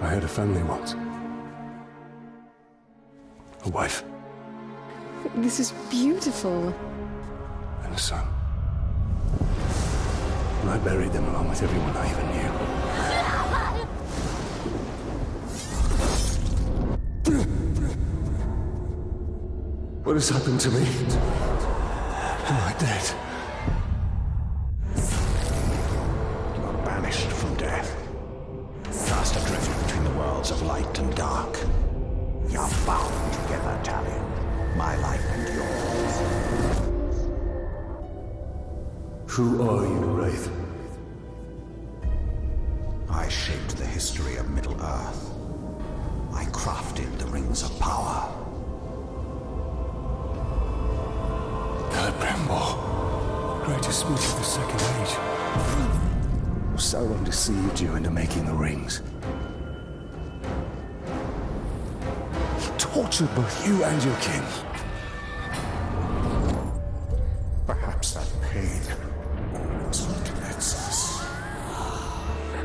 I had a family once. A wife This is beautiful. and a son. And I buried them along with everyone I even knew. What has happened to me? Am I dead? Worlds of light and dark. You're bound together, Talion. My life and yours. Who are you, Wraith? I shaped the history of Middle-earth. I crafted the Rings of Power. Celebrimbor, greatest smith of the Second Age. Sauron deceived you into making the rings. Tortured both you and your kin. Perhaps that pain is what unites us.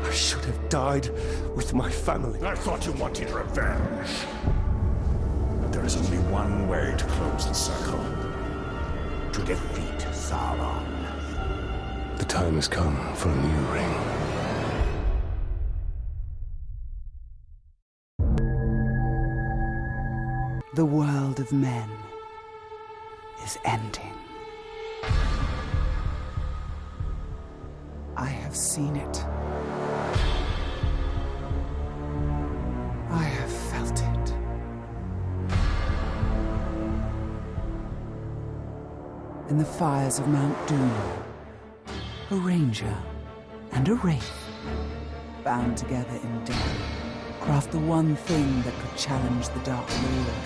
I should have died with my family. I thought you wanted revenge. But there is only one way to close the circle. To defeat Sauron. The time has come for a new ring. The world of men is ending. I have seen it. I have felt it. In the fires of Mount Doom, a ranger and a wraith, bound together in death, craft the one thing that could challenge the Dark Lord.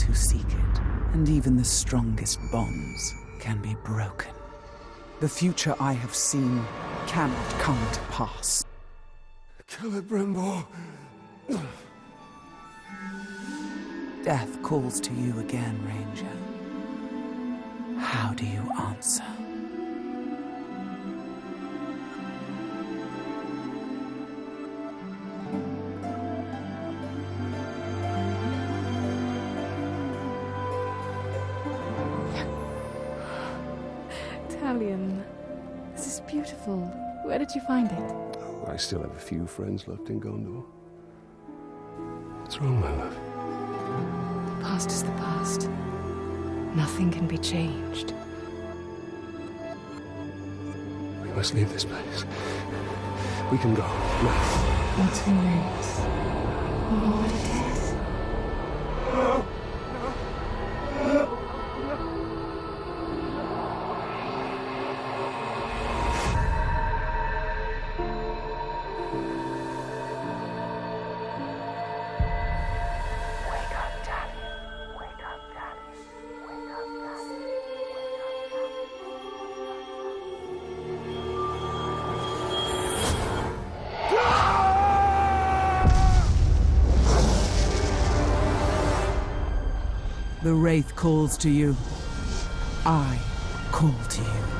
Those who seek it, and even the strongest bonds can be broken. The future I have seen cannot come to pass. Celebrimbor! Death calls to you again, Ranger. How do you answer? Talion, this is beautiful. Where did you find it? Oh, I still have a few friends left in Gondor. What's wrong, my love? The past is the past. Nothing can be changed. We must leave this place. We can go. Now. Not too late. What oh, The Wraith calls to you. I call to you.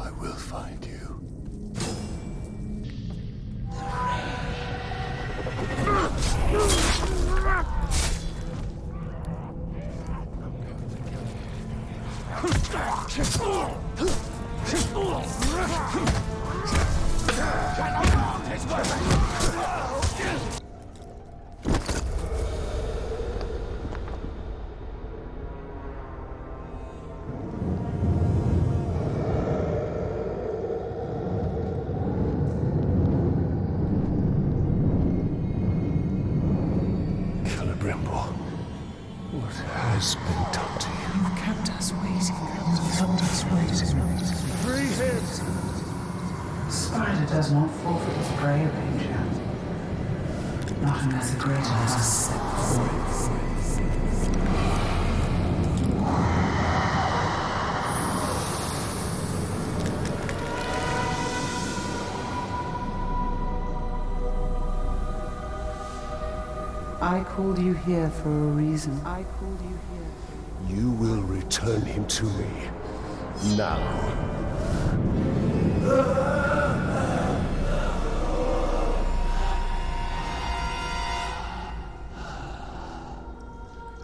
I will find you. Has been done to you? You've kept us waiting. You've kept us waiting. Free him! Spider does not forfeit its prey, Ranger. Not unless a greater has set for it. I called you here for a reason. I called you here. You will return him to me. Now.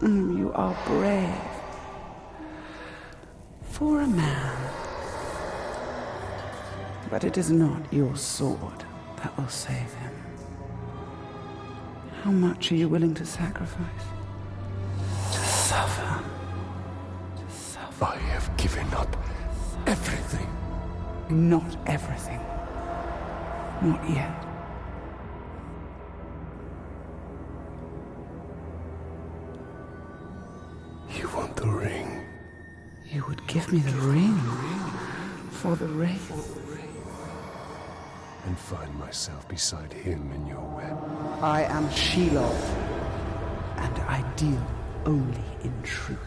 Mm, you are brave. For a man. But it is not your sword that will save him. How much are you willing to sacrifice? To suffer. To suffer. I have given up everything. Not everything. Not yet. You want the ring? You would give me the ring for the wraith. And find myself beside him in your web. I am Shelob, and I deal only in truth.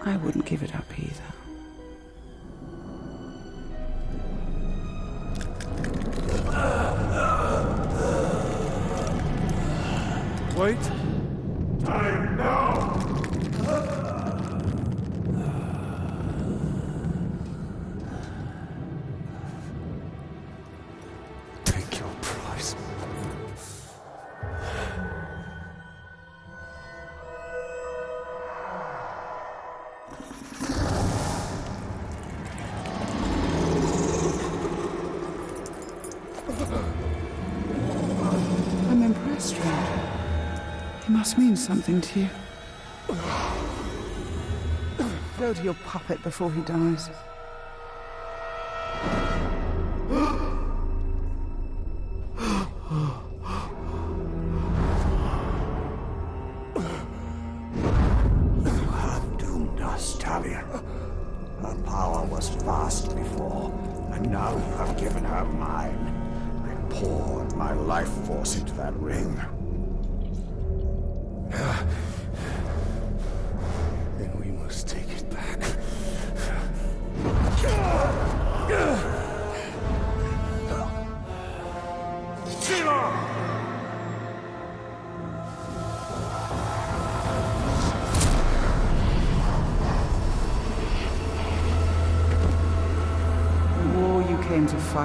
I wouldn't give it up either. Wait! Your price. I'm impressed, Ranger. He must mean something to you. Go to your puppet before he dies. Her power was vast before, and now you have given her mine. I poured my life force into that ring.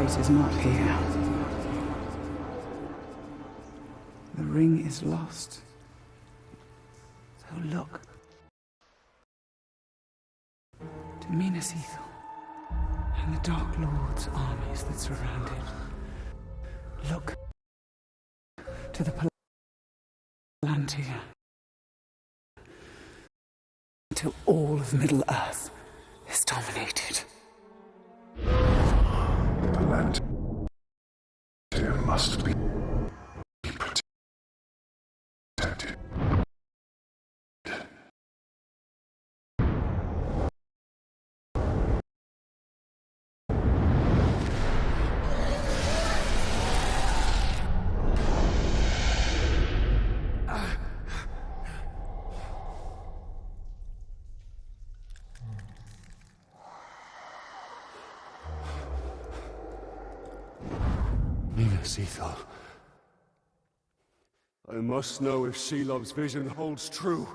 Came is not here. The ring is lost. So look to Minas Ithil and the Dark Lord's armies that surround it. Look to the Palantir. Until all of Middle Earth is dominated. The land here must be Minas. I must know if Shelob's vision holds true.